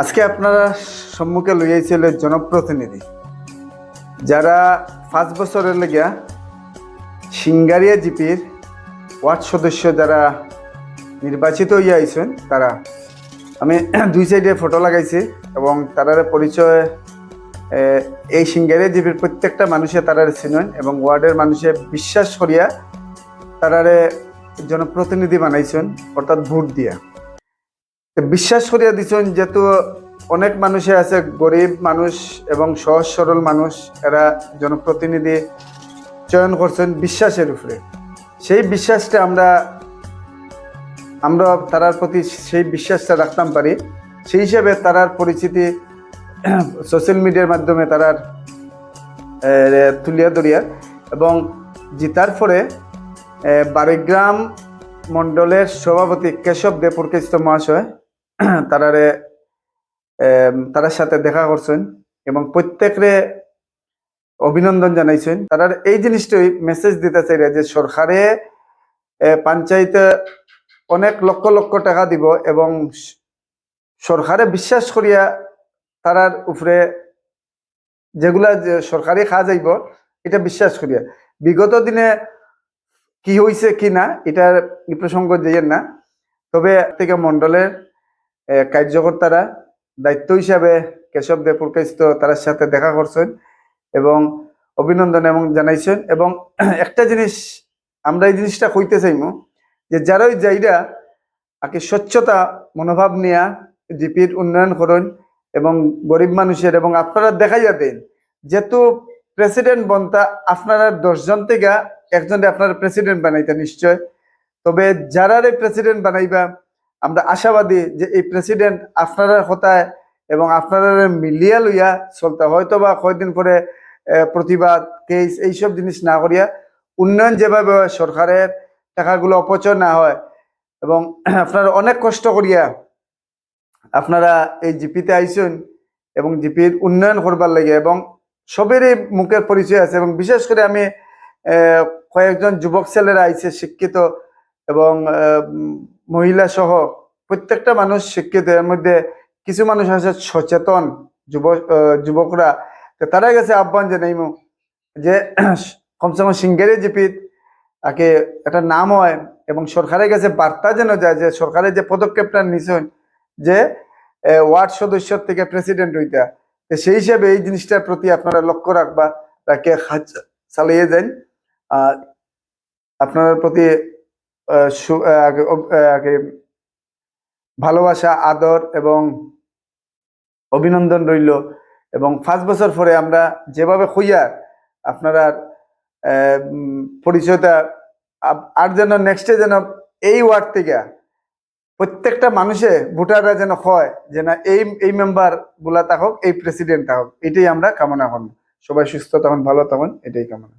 আজকে আপনারা সম্মুখে লইয়াছিল জনপ্রতিনিধি। যারা পাঁচ বছরের লেগিয়া সিঙ্গারিয়া জিপির ওয়ার্ড সদস্য যারা নির্বাচিত হইয়া আইছেন, তারা আমি দুই সাইডে ফটো লাগাইছি এবং তারার পরিচয় এই সিঙ্গারিয়া জিপির প্রত্যেকটা মানুষে তারারে চিনেন এবং ওয়ার্ডের মানুষে বিশ্বাস করিয়া তারারে জনপ্রতিনিধি বানাইছেন, অর্থাৎ ভোট দিয়া। বিশ্বাস করিয়া দিছেন যেহেতু অনেক মানুষে আছে, গরিব মানুষ এবং সহজ সরল মানুষ, এরা জনপ্রতিনিধি চয়ন করছেন বিশ্বাসের উপরে। সেই বিশ্বাসটা আমরা আমরা তারার প্রতি সেই বিশ্বাসটা রাখতাম পারি। সেই হিসেবে তারার পরিচিতি সোশ্যাল মিডিয়ার মাধ্যমে তারার তুলিয়া ধরিয়া এবং জিতার পরে বারিগ্রাম মণ্ডলের সভাপতি কেশব দেপুরকেস্ত মহাশয় তারারে তারার সাথে দেখা করছেন এবং প্রত্যেকরে অভিনন্দন জানাইছেন। তারার এই জিনিসটাই মেসেজ দিতে চাইরা যে সরকারে পঞ্চায়েতে অনেক লক্ষ লক্ষ টাকা দিব এবং সরকারে বিশ্বাস করিয়া তারার উপরে যেগুলা সরকারি কাজ আইব এটা বিশ্বাস করিয়া। বিগত দিনে কি হয়েছে কি না এটার প্রসঙ্গ যেয়েন না। তবে থেকে মণ্ডলের এ, কার্যকর্তারা দায়িত্ব হিসাবে কেশব দেপুরকাইস্ত তার সাথে দেখা করছেন এবং অভিনন্দন এবং জানাইছেন। এবং একটা জিনিস আমরা এই জিনিসটা কইতে চাইমু যে যারাই যাইরা আগে স্বচ্ছতা মনোভাব নিয়া জিপির উন্নয়ন করুন এবং গরিব মানুষের এবং আপনারা দেখাইয়া দেন, যেহেতু প্রেসিডেন্ট বনতা আপনারা দশজন থেকে একজনে আপনারা প্রেসিডেন্ট বানাইতে নিশ্চয়। তবে যারারে প্রেসিডেন্ট বানাইবা আমরা আশাবাদী যে এই প্রেসিডেন্ট আপনারা হতায় এবং আপনারা মিলিয়া লইয়া চলতে হয়তো বা কয়দিন পরে প্রতিবাদ কেস এইসব জিনিস না করিয়া উন্নয়ন যেভাবে সরকারের টাকাগুলো অপচয় না হয় এবং আপনারা অনেক কষ্ট করিয়া আপনারা এই জিপিতে আইসেন এবং জিপির উন্নয়ন করবার লাগে এবং সবেরই মুখের পরিচয় আছে এবং বিশেষ করে আমি কয়েকজন যুবক ছেলেরা আইছে শিক্ষিত এবং মহিলা সহ প্রত্যেকটা মানুষ শিক্ষিত এর মধ্যে কিছু মানুষ আছে সচেতন যুব যুবকরা। তো তারা গেছে আহ্বান জানাইমু যে কমসে কম সিঙ্গারি জিপিত আগে একটা নাম হয় এবং সরকারের কাছে বার্তা যেন যায় যে সরকারের যে পদক্ষেপটা নিছেন যে ওয়ার্ড সদস্য থেকে প্রেসিডেন্ট হইতা। সেই হিসাবে এই জিনিসটার প্রতি আপনারা লক্ষ্য রাখবা তাকে চালিয়ে দেন আর আপনার প্রতি ভালোবাসা, আদর এবং অভিনন্দন রইল এবং পাঁচ বছর পরে আমরা যেভাবে হইয়া আপনারা পরিচয়টা আর যেন নেক্সটে যেন এই ওয়ার্ড থেকে প্রত্যেকটা মানুষে ভোটাররা যেন হয় যে না এই এই মেম্বারগুলা থাকুক এই প্রেসিডেন্ট থাকুক এটাই আমরা কামনা করব। সবাই সুস্থ তখন ভালো তখন এটাই কামনা।